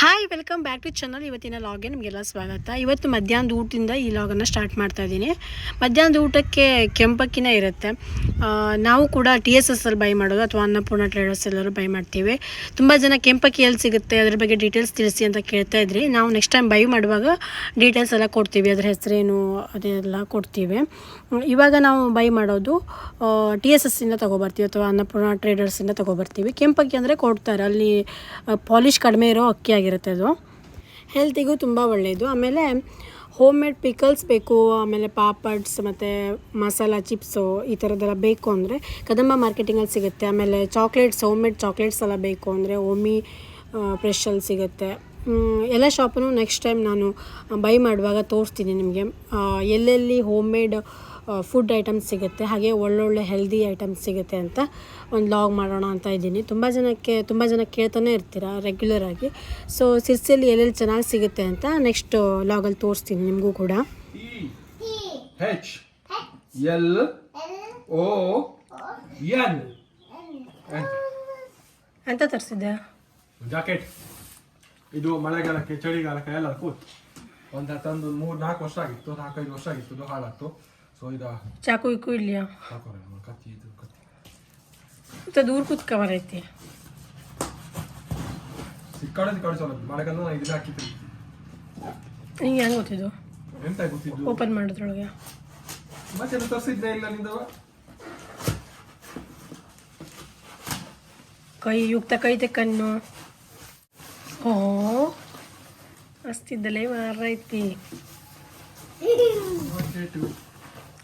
Hi welcome back to channel ಇವತ್ತಿನ ಲಾಗ್ಗೆ ನಿಮಗೆಲ್ಲ ಸ್ವಾಗತ. ಇವತ್ತು ಮಧ್ಯಾಹ್ನದ ಊಟದಿಂದ ಈ ಲಾಗನ್ನು ಸ್ಟಾರ್ಟ್ ಮಾಡ್ತಾ ಇದ್ದೀನಿ. ಮಧ್ಯಾಹ್ನದ ಊಟಕ್ಕೆ ಕೆಂಪಕ್ಕಿನ ಇರುತ್ತೆ. ನಾವು ಕೂಡ ಟಿ ಎಸ್ ಎಸ್ ಅಲ್ಲಿ ಬೈ ಮಾಡೋದು ಅಥವಾ ಅನ್ನಪೂರ್ಣ ಟ್ರೇಡರ್ಸ್ ಎಲ್ಲರೂ ಬೈ ಮಾಡ್ತೀವಿ. ತುಂಬ ಜನ ಕೆಂಪಕ್ಕಿ ಎಲ್ಲಿ ಸಿಗುತ್ತೆ, ಅದ್ರ ಬಗ್ಗೆ ಡೀಟೇಲ್ಸ್ ತಿಳಿಸಿ ಅಂತ ಕೇಳ್ತಾ ಇದ್ರಿ. ನಾವು ನೆಕ್ಸ್ಟ್ ಟೈಮ್ ಬೈ ಮಾಡುವಾಗ ಡೀಟೇಲ್ಸ್ ಎಲ್ಲ ಕೊಡ್ತೀವಿ. ಅದ್ರ ಹೆಸರೇನು, ಅದೆಲ್ಲ ಕೊಡ್ತೀವಿ. ಇವಾಗ ನಾವು ಬೈ ಮಾಡೋದು ಟಿ ಎಸ್ ಎಸ್ಸಿಂದ ತೊಗೊಬರ್ತೀವಿ ಅಥವಾ ಅನ್ನಪೂರ್ಣ ಟ್ರೇಡರ್ಸಿಂದ ತೊಗೊಬರ್ತೀವಿ. ಕೆಂಪಕ್ಕಿ ಅಂದರೆ ಕೊಡ್ತಾರೆ. ಅಲ್ಲಿ ಪಾಲಿಶ್ ಕಡಿಮೆ ಇರೋ ಅಕ್ಕಿ ಆಗಿರುತ್ತೆ. ಅದು. ಹೆಲ್ತಿಗೂ ತುಂಬ ಒಳ್ಳೆಯದು ಆಮೇಲೆ ಹೋಮ್ ಮೇಡ್ ಪಿಕಲ್ಸ್ ಬೇಕು, ಆಮೇಲೆ ಪಾಪಡ್ಸ್ ಮತ್ತು ಮಸಾಲ ಚಿಪ್ಸು ಈ ಥರದ್ದೆಲ್ಲ ಬೇಕು ಅಂದರೆ ಕದಂಬ ಮಾರ್ಕೆಟಿಂಗಲ್ಲಿ ಸಿಗುತ್ತೆ. ಆಮೇಲೆ ಚಾಕ್ಲೇಟ್ಸ್ ಹೋಮ್ ಮೇಡ್ ಚಾಕ್ಲೇಟ್ಸ್ ಎಲ್ಲ ಬೇಕು ಅಂದರೆ ಓಮಿ ಫ್ರೆಶಲ್ಲಿ ಸಿಗುತ್ತೆ. ಎಲ್ಲ ಶಾಪನ್ನು ನೆಕ್ಸ್ಟ್ ಟೈಮ್ ನಾನು ಬೈ ಮಾಡುವಾಗ ತೋರಿಸ್ತೀನಿ ನಿಮಗೆ. ಎಲ್ಲೆಲ್ಲಿ ಹೋಮ್ ಮೇಡ್ ಫುಡ್ ಐಟಮ್ಸ್ ಸಿಗುತ್ತೆ. ಹಾಗೆ ಒಳ್ಳೊಳ್ಳೆ ಹೆಲ್ದಿ ಐಟಮ್ಸ್ ಸಿಗುತ್ತೆ ಅಂತ ಒಂದು ಲಾಗ್ ಮಾಡೋಣ ಅಂತ ಇದ್ದೀನಿ. ತುಂಬ ಜನಕ್ಕೆ ತುಂಬ ಜನ ಕೇಳ್ತಾನೆ ಇರ್ತೀರ ರೆಗ್ಯುಲರ್ ಆಗಿ. ಸೊ ಸಿರ್ಸಿಯಲ್ಲಿ ಎಲ್ಲೆಲ್ಲಿ ಚೆನ್ನಾಗಿ ಸಿಗುತ್ತೆ ಅಂತ ನೆಕ್ಸ್ಟ್ ಲಾಗಲ್ಲಿ ತೋರಿಸ್ತೀನಿ ನಿಮಗೂ ಕೂಡ. E O N. ಅಂತ ತರಿಸಿದ್ದೆ ಜಾಕೆಟ್ ಇದು ಮಳೆಗಾಲಕ್ಕೆ ಚಳಿಗಾಲಕ್ಕೆ ಎಲ್ಲ ಕೂತ್ ಒಂದು ತಂದು ಮೂರು ನಾಲ್ಕು ವರ್ಷ ಆಗಿತ್ತು. ನಾಲ್ಕೈದು ವರ್ಷ ಆಗಿತ್ತು ಹಾಳಾಗ್ತು ಸೊ ಇದು ಚಾಕು ಇಕ್ಕು ಇಲ್ಲಿಯಾ ಸಾಕೋರೆ ಕತ್ತಿ ಇದು ಕತ್ತಿ. ಮತ್ತು ದೂರ ಕೂತ್ಕವರ್ ಐತಿ ಸಿಕ್ಕಾಡೆ ಹೆಂಗ್ ಸಲ ಮಳೆಗಾಲ ನಾನು ಇದನ್ನ ಹಾಕಿತ್ತು ನಿಂಗೆ ಹೆಂಗೆ ಗೊತ್ತಿದ್ದು? ಎಂತ ಗೊತ್ತಿದ್ದು? ಓಪನ್ ಮಾಡೋದ್ರೊಳಗೆ. ಮತ್ತೆ ತರಿಸಿದ್ದೆ ಇಲ್ಲ ನಿಂದವ? ಕೈ ಯುಕ್ತ ಕೈ ತೆಕ್ಕನ್ನು ಓ ಅಸ್ತಿದ್ದಲೇ ಮಾರೈತಿ.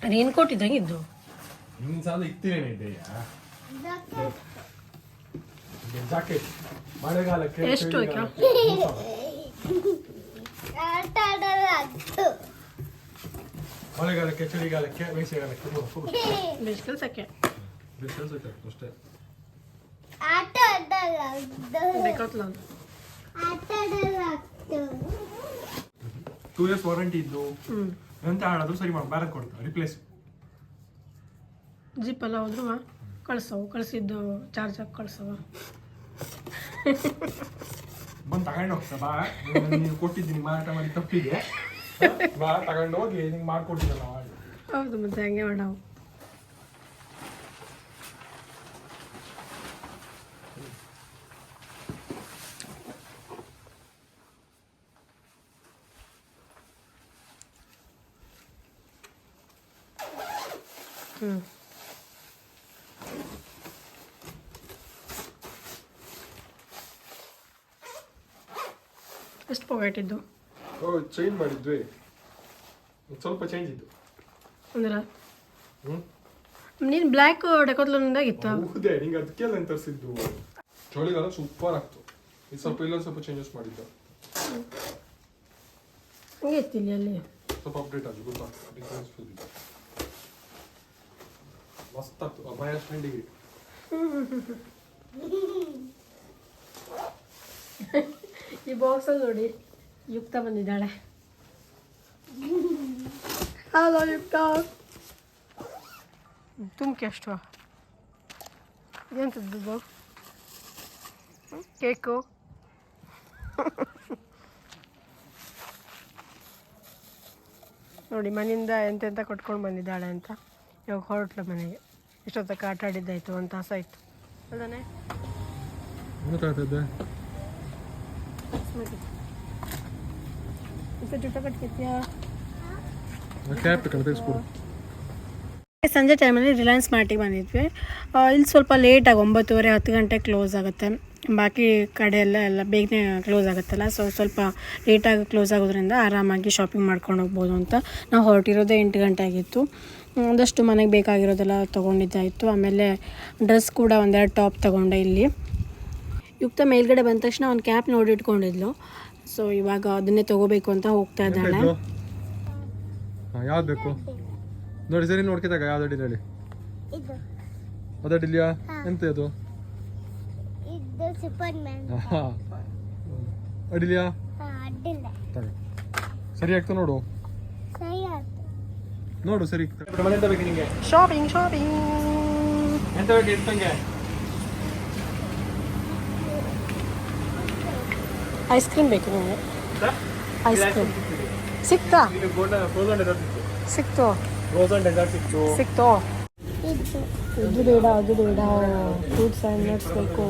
ನೀನು ಕೊಟ್ಟಿದ್ದಂಗಿದ್ದು ನಿನ್ನ ಸಾಲ ಇಕ್ತೇನೆ ಇದೆಯಾ? ಜಾಕೆಟ್. ಮಳೆಗಾಲಕ್ಕೆ ಎಷ್ಟು ಆಯ್ತಾ? ಚಳಿಗಾಲಕ್ಕೆ ಮಳೆಗಾಲಕ್ಕೆ ಚಳಿಗಾಲಕ್ಕೆ ಬೇಸಿಗೆಗಾಲಕ್ಕೆ ಮೂರು. ಫುಲ್ ಬೇಸಿಗೆ ಸಕ್ಕೆ ಡಿಸ್ಟೆನ್ಸ್ ಐತೆ ಅಷ್ಟೇ. ಬೇಕಾಗ್ತಲ್ಲ ಅಂತ. ಟೂ ಇಯರ್ಸ್ ವಾರಂಟಿ ಇದ್ದು. ಹ್ಞೂ ಎಂತ ಹಾಳಾದ್ರೂ ಸರಿ ಮಾಡಿ ಬ್ಯಾರನ್ ಕೊಡ್ತಾ ರಿಪ್ಲೇಸ್ ಜಿಪ್ಪೆಲ್ಲ ಹೋದ್ರು ಕಳ್ಸವು ಕಳಿಸಿದ್ದು ಚಾರ್ಜ್ ಹಾಕಿ ಕಳ್ಸವ ಬಂದು ತಗೊಂಡು ಹೋಗ್ತಾ ಬಾ ನೀನು ಕೊಟ್ಟಿದ್ದೀನಿ ಮಾರಾಟ ಮಾಡಿ ತಪ್ಪಿಗೆ ಬಾ ತಗೊಂಡು ಹೋಗಿ ನಿಂಗೆ ಮಾಡ್ಕೊಟ್ಟಿದ್ದಲ್ಲ ಮಾಡಿ ಹೌದು ಮತ್ತೆ ಹಂಗೆ ಮಾಡವು ಹ್ಞೂ ಎಷ್ಟು ಪಾಕೆಟ್ ಇದ್ದು ಚೇಂಜ್ ಮಾಡಿದ್ವಿ. ಸ್ವಲ್ಪ ಚೇಂಜ್ ಇದ್ದು ಅಂದ್ರೆ ನೀನು ಬ್ಲ್ಯಾಕ್ ಡೆಕೋತ್ಲೋನಿಂದಾಗ ಇತ್ತು ಹೌದೇ ನಿಂಗೆ ಅದಕ್ಕೆ ನಾನು ತರಿಸಿದ್ದು. ಚಳಿಗಾಲ ಸೂಪರ್ ಆಗ್ತು. ಇದು ಸ್ವಲ್ಪ ಇಲ್ಲೊಂದು ಸ್ವಲ್ಪ ಚೇಂಜಸ್ ಮಾಡಿದ್ದ. ಹಂಗೆ ಇಲ್ಲಿ ಅಲ್ಲಿ? ಸ್ವಲ್ಪ ಅಪ್ಡೇಟ್ ಆಗಿ ಗೊತ್ತಾಗ್ತದೆ ಡಿಫ್ರೆನ್ಸ್ ಫೀಲ್ ಇದೆ ಮಸ್ತ್ ಆಗ್ತು ಮೈನಸ್ ಟೆನ್ ಡಿಗ್ರಿ ಈ ಬಾಕ್ಸಲ್ಲಿ ನೋಡಿ ಯುಕ್ತ ಬಂದಿದ್ದಾಳೆ. ಹಲೋ ಯುಕ್ತ. ತುಮಕಿ ಅಷ್ಟು. ಎಂಥದ್ದು ಕೇಕು. ನೋಡಿ ಮನೆಯಿಂದ ಎಂತೆಂತ ಕೊಟ್ಕೊಂಡು ಬಂದಿದ್ದಾಳೆ ಅಂತ. ಇವಾಗ ಹೊರಟ್ಲು ಮನೆಗೆ. ಇಷ್ಟೊತ್ತಕ್ಕೆ ಆಟ ಆಡಿದ್ದಾಯ್ತು ಒಂದು ತಾಸಾಯ್ತು ತೆಗೆಸ್ಕೊಡು. ಸಂಜೆ ಟೈಮಲ್ಲಿ ರಿಲಯನ್ಸ್ ಮಾರ್ಟಿಗೆ ಬಂದಿದ್ವಿ. ಆ, ಇಲ್ಲಿ ಸ್ವಲ್ಪ ಲೇಟಾಗಿ ಒಂಬತ್ತುವರೆ ಹತ್ತು ಗಂಟೆ ಕ್ಲೋಸ್ ಆಗುತ್ತೆ. ಬಾಕಿ ಕಡೆ ಎಲ್ಲ ಎಲ್ಲ ಬೇಗನೆ ಕ್ಲೋಸ್ ಆಗುತ್ತಲ್ಲ ಸೊ ಸ್ವಲ್ಪ ಲೇಟಾಗಿ ಕ್ಲೋಸ್ ಆಗೋದ್ರಿಂದ ಆರಾಮಾಗಿ ಶಾಪಿಂಗ್ ಮಾಡ್ಕೊಂಡು ಹೋಗ್ಬೋದು ಅಂತ. ನಾವು ಹೊರಟಿರೋದೇ ಎಂಟು ಗಂಟೆ ಆಗಿತ್ತು. ಒಂದಷ್ಟು ಮನೆಗೆ ಬೇಕಾಗಿರೋದೆಲ್ಲ ತೊಗೊಂಡಿದ್ದಾಯಿತು ಆಮೇಲೆ ಡ್ರೆಸ್ ಕೂಡ ಒಂದೆರಡು ಟಾಪ್ ತೊಗೊಂಡೆ ಇಲ್ಲಿ. ಯುಕ್ತ ಮೇಲ್ಗಡೆ ಬಂದ ತಕ್ಷಣ ಒಂದು ಕ್ಯಾಪ್ ನೋಡಿ ಇಟ್ಕೊಂಡಿದ್ಲು. ಸೊ ಇವಾಗ ಅದನ್ನೇ ತೊಗೋಬೇಕು ಅಂತ ಹೋಗ್ತಾ ಇದ್ದಾಳೆ. ಯಾವ್ದು ಬೇಕು? ನೋಡಿ ಸರಿ ನೋಡ್ಕಿದಾಗ ಯಾವ್ದು ಅಡಿಲಿ ಹೇಳಿ. ಅದು ಅಡಿಲಿಯಾ ಎಂತ ಅದು? ಇದು ಸೂಪರ್ ಮ್ಯಾನ್ ಹಾ. ಅಡಿಲಿಯಾ ಸರಿ ಆಗ್ತಾ ನೋಡು. ನೋಡು ಸರಿ. ಎಂತ ಬೇಕು ನಿಮಗೆ ಶಾಪಿಂಗ್ ಶಾಪಿಂಗ್ ಎಂತ ಬೇಕು ಐಸ್ ಕ್ರೀಮ್ ಬೇಕು ನಿಮಗೆ ಐಸ್ ಕ್ರೀಮ್ ಸಿಕ್ತಾ? ಸಿಕ್ತು. ಸಿಕ್ತು. ಇದು ಬೇಡ ಅದು ಬೇಡ. ಫ್ರೂಟ್ಸ್ ಆ್ಯಂಡ್ ನಟ್ಸ್ ಬೇಕು.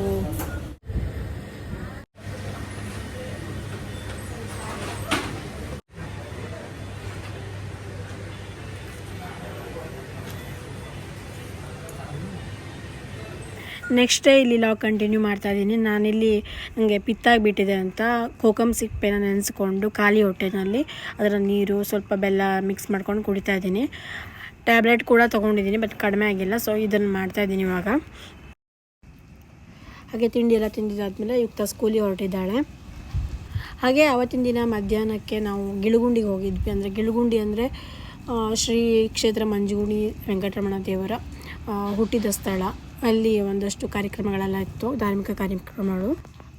ನೆಕ್ಸ್ಟ್ ಡೇ ಇಲ್ಲಿ ಲಾಗ್ ಕಂಟಿನ್ಯೂ ಮಾಡ್ತಾ ಇದ್ದೀನಿ. ನಾನಿಲ್ಲಿ ನನಗೆ ಪಿತ್ತಾಗಿಬಿಟ್ಟಿದೆ ಅಂತ ಕೋಕಮ್ ಸಿಪ್ಪೆನ ನೆನೆಸ್ಕೊಂಡು ಖಾಲಿ ಹೊಟ್ಟೆನಲ್ಲಿ ಅದರ ನೀರು ಸ್ವಲ್ಪ ಬೆಲ್ಲ ಮಿಕ್ಸ್ ಮಾಡ್ಕೊಂಡು ಕುಡಿತಾ ಇದ್ದೀನಿ. ಟ್ಯಾಬ್ಲೆಟ್ ಕೂಡ ತೊಗೊಂಡಿದ್ದೀನಿ ಬಟ್ ಕಡಿಮೆ ಆಗಿಲ್ಲ. ಸೊ ಇದನ್ನು ಮಾಡ್ತಾ ಇದ್ದೀನಿ ಇವಾಗ. ಹಾಗೆ ತಿಂಡಿ ಎಲ್ಲ ತಿಂದಿದ್ದಾದಮೇಲೆ ಯುಕ್ತ ಸ್ಕೂಲಿಗೆ ಹೊರಟಿದ್ದಾಳೆ. ಹಾಗೆ ಅವತ್ತಿನ ದಿನ ಮಧ್ಯಾಹ್ನಕ್ಕೆ ನಾವು ಗಿಳುಗುಂಡಿಗೆ ಹೋಗಿದ್ವಿ. ಅಂದರೆ ಗಿಳುಗುಂಡಿ ಅಂದರೆ ಶ್ರೀ ಕ್ಷೇತ್ರ ಮಂಜುಗುಣಿ ವೆಂಕಟರಮಣ ದೇವರ ಹುಟ್ಟಿದ ಸ್ಥಳ. ಅಲ್ಲಿ ಒಂದಷ್ಟು ಕಾರ್ಯಕ್ರಮಗಳೆಲ್ಲ ಇತ್ತು, ಧಾರ್ಮಿಕ ಕಾರ್ಯಕ್ರಮಗಳು.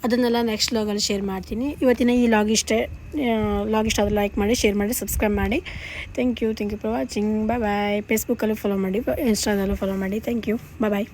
ಅದನ್ನೆಲ್ಲ ನೆಕ್ಸ್ಟ್ ಲಾಗಲ್ಲಿ ಶೇರ್ ಮಾಡ್ತೀನಿ. ಇವತ್ತಿನ ಈ ಲಾಗ್ ಇಷ್ಟೇ ಲಾಗ್ ಇಷ್ಟ ಆದರೆ ಲೈಕ್ ಮಾಡಿ ಶೇರ್ ಮಾಡಿ ಸಬ್ಸ್ಕ್ರೈಬ್ ಮಾಡಿ. Thank you thank you for watching bye bye ಫೇಸ್ಬುಕ್ಕಲ್ಲೂ follow ಮಾಡಿ ಇನ್ಸ್ಟಾದಲ್ಲೂ ಫಾಲೋ ಮಾಡಿ. Thank you bye bye